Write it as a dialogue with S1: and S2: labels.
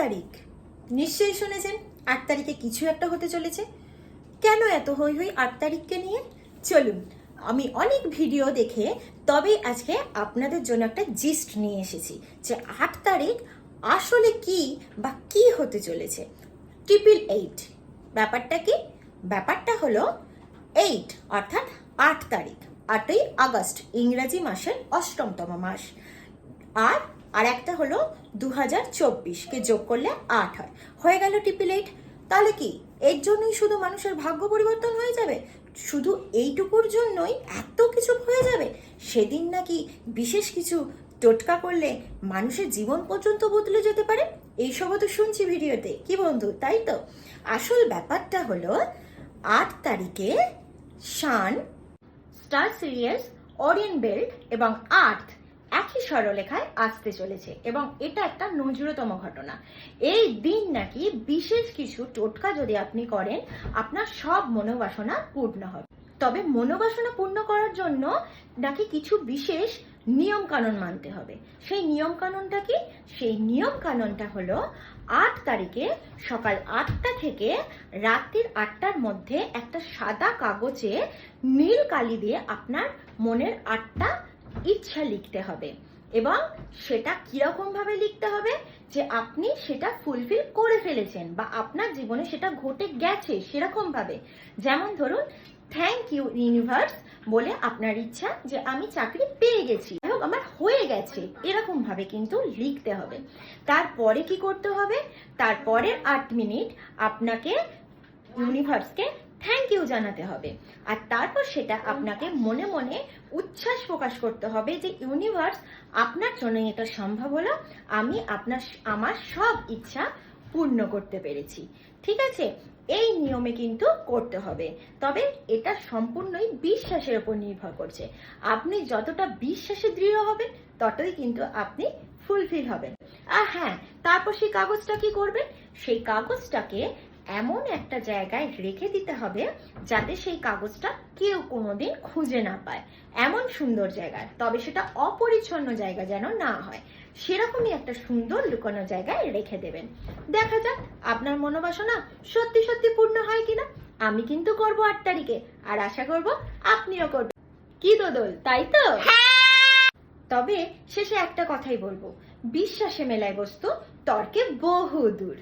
S1: তারিখ? নিশ্চয়ই শুনেছেন, আট তারিখে কিছু একটা হতে চলেছে। কেন এত হই হই আট তারিখকে নিয়ে? চলুন, আমি অনেক ভিডিও দেখে তবেই আজকে আপনাদের জন্য একটা জিস্ট নিয়ে এসেছি যে আট তারিখ আসলে কি বা কি হতে চলেছে। ট্রিপল এইট ব্যাপারটা কি? ব্যাপারটা হলো এইট অর্থাৎ আট তারিখ, আটই আগস্ট, ইংরাজি মাসের অষ্টমতম মাস। আর আর একটা হলো দু হাজার চব্বিশকে যোগ করলে আট হয়। হয়ে গেল ট্রিপল এইট তাহলে কি? এর জন্যই শুধু মানুষের ভাগ্য পরিবর্তন হয়ে যাবে? শুধু এইটুকুর জন্যই এত কিছু হয়ে যাবে? সেদিন নাকি বিশেষ কিছু টোটকা করলে মানুষের জীবন পর্যন্ত বদলে যেতে পারে? এইসবও তো শুনছি ভিডিওতে। কি বন্ধু, তাই তো? আসল ব্যাপারটা হলো, আট তারিখে শান, স্টার সিরিয়াস ওরিয়েন বেল্ট এবং আর্থ একই সরলেখায় আসতে চলেছে এবং এটা একটা নজরতম ঘটনা। এই দিন নাকি বিশেষ কিছু টোটকা যদি আপনি করেন, আপনার সব মনোবাসনা পূর্ণ হবে। তবে মনোবাসনা পূর্ণ করার জন্য নাকি কিছু বিশেষ নিয়ম কানুন মানতে হবে। সেই নিয়ম কানুনটা কি? সেই নিয়ম কানুনটা হলো আট তারিখে সকাল আটটা থেকে রাত্রির আটটার মধ্যে একটা সাদা কাগজে নীল কালি দিয়ে আপনার মনের আটটা ইচ্ছা লিখতে হবে। এবং সেটা কীরকম ভাবে লিখতে হবে যে আপনি সেটা ফুলফিল করে ফেলেছেন বা আপনার জীবনে সেটা ঘটে গেছে সেরকম ভাবে। যেমন ধরুন থ্যাংক ইউ ইউনিভার্স বলে আপনার ইচ্ছা যে আমি চাকরি পেয়ে গেছি। আমার হয়ে গেছে। এরকম ভাবে কিন্তু লিখতে হবে। তারপরে কি করতে হবে? তারপরের আট মিনিট আপনাকে ইউনিভার্সকে থ্যাংক ইউ জানাতে হবে। আর তারপর সেটা আপনাকে মনে মনে উচ্ছ্বাস প্রকাশ করতে হবে যে, ইউনিভার্স, আপনার জন্য এটা সম্ভব হলো। আমি আপনার আমার সব ইচ্ছা পূর্ণ করতে পেরেছি। ঠিক আছে? এই নিয়মে কিন্তু করতে হবে। তবে এটা সম্পূর্ণই বিশ্বাসের উপর নির্ভর করছে। আপনি যতটা বিশ্বাসে দৃঢ় হবেন, ততই কিন্তু আপনি ফুলফিল হবেন। আর হ্যাঁ তারপর সেই কাগজটা কি করবেন? সেই কাগজটাকে এমন একটা জায়গায় রেখে দিতে হবে যাতে সেই কাগজটা কেউ কোনোদিন খুঁজে না পায়। এমন সুন্দর জায়গায় তবে সেটা অপরিচ্ছন্ন জায়গা যেন না হয়। সেরকমই একটা সুন্দর লুকানো জায়গায় রেখে দেবেন। দেখা যাক, আপনার মনোবাসনা সত্যি সত্যি পূর্ণ হয় কিনা। আমি কিন্তু করব আট তারিখে, আর আশা করব আপনিও করবেন। কি দোদল, তাই তো? তবে শেষে একটা কথাই বলব। বিশ্বাসে মেলায় বস্তু, তর্কে বহু দূর